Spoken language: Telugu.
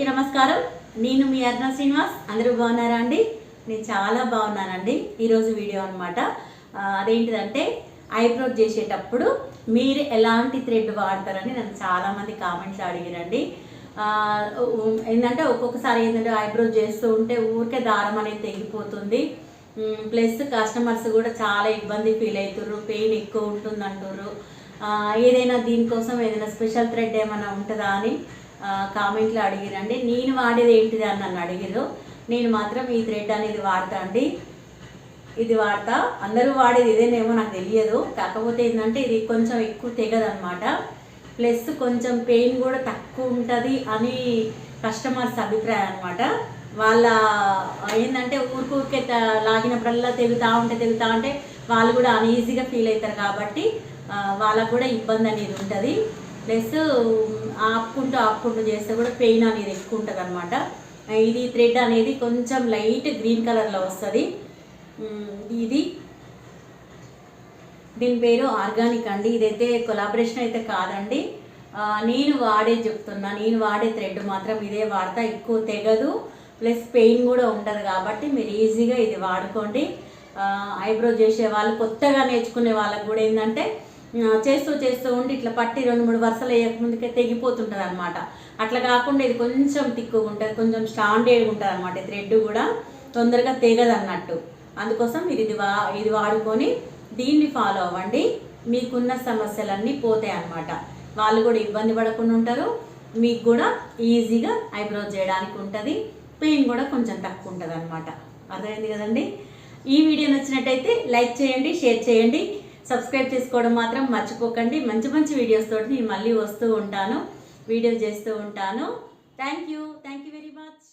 అందరికీ నమస్కారం. నేను మీ అర్ణ శ్రీనివాస్. అందరూ బాగున్నారా అండి? నేను చాలా బాగున్నానండి. ఈరోజు వీడియో అనమాట అదేంటిదంటే ఐబ్రోడ్ చేసేటప్పుడు మీరు ఎలాంటి థ్రెడ్ వాడతారని నన్ను చాలామంది కామెంట్స్ అడిగిరండి. ఏంటంటే ఒక్కొక్కసారి ఏంటంటే ఐబ్రో చేస్తూ ఉంటే ఊరికే దారం అనేది తెగిపోతుంది. ప్లస్ కస్టమర్స్ కూడా చాలా ఇబ్బంది ఫీల్ అవుతుర్రు పెయిన్ ఎక్కువ ఉంటుంది అంటుర్రు ఏదైనా దీనికోసం ఏదైనా స్పెషల్ థ్రెడ్ ఏమైనా ఉంటుందా అని. కామెంట్లో అడిగిరండి. నేను వాడేది ఏంటిది అని నన్ను అడిగిరు నేను మాత్రం ఈ థ్రెడ్ అనేది వాడతా అండి. ఇది వాడతా. అందరూ వాడేది ఇదేనేమో నాకు తెలియదు. కాకపోతే ఏంటంటే ఇది కొంచెం ఎక్కువ తెగదనమాట ప్లస్ కొంచెం పెయిన్ కూడా తక్కువ ఉంటుంది అని కస్టమర్స్ అభిప్రాయం అనమాట వాళ్ళ ఏంటంటే ఊరికూరికే త- లాగినప్పుడల్లా తెగుతా ఉంటే తెగుతా ఉంటే వాళ్ళు కూడా అన్ఈజీగా ఫీల్ అవుతారు కాబట్టి వాళ్ళకు కూడా ఇబ్బంది అనేది ఉంటుంది. ప్లస్ ఆపుకుంటూ ఆపుకుంటూ చేస్తే కూడా పెయిన్ అనేది ఎక్కువ ఉంటుంది అనమాట ఇది థ్రెడ్ అనేది కొంచెం లైట్ గ్రీన్ కలర్లో వస్తుంది. ఇది. దీని పేరు ఆర్గానిక్ అండి. ఇదైతే కొలాబరేషన్ అయితే కాదండి. నేను వాడే చెప్తున్నా. నేను వాడే థ్రెడ్ మాత్రం ఇదే వాడతా. ఎక్కువ తెగదు. ప్లస్ పెయిన్ కూడా ఉండదు కాబట్టి మీరు ఈజీగా ఇది వాడుకోండి. ఐబ్రో చేసే వాళ్ళు కొత్తగా నేర్చుకునే వాళ్ళకు కూడా ఏంటంటే చేస్తూ చేస్తూ ఉండి ఇట్లా పట్టి రెండు మూడు వరుసలు వేయకముందుకే తెగిపోతుంటుంది అనమాట అట్లా కాకుండా ఇది కొంచెం తిక్కుగా ఉంటుంది కొంచెం స్టాండర్డ్గా ఉంటుంది అనమాట థ్రెడ్ కూడా తొందరగా తెగదు అన్నట్టు. అందుకోసం మీరు ఇది వా ఇది వాడుకొని దీన్ని ఫాలో అవ్వండి. మీకున్న సమస్యలన్నీ పోతాయి అన్నమాట. వాళ్ళు కూడా ఇబ్బంది పడకుండా ఉంటారు. మీకు కూడా ఈజీగా ఐబ్రో చేయడానికి ఉంటుంది. పెయిన్ కూడా కొంచెం తక్కువ ఉంటుంది అనమాట అర్థమైంది కదండి? ఈ వీడియో నచ్చినట్టయితే లైక్ చేయండి షేర్ చేయండి. సబ్స్క్రైబ్ చేసుకోవడం మాత్రం మర్చిపోకండి. మంచి మంచి వీడియోస్ తోటి నేను మళ్ళీ వస్తూ ఉంటాను. వీడియో చేస్తూ ఉంటాను. Thank you thank you very much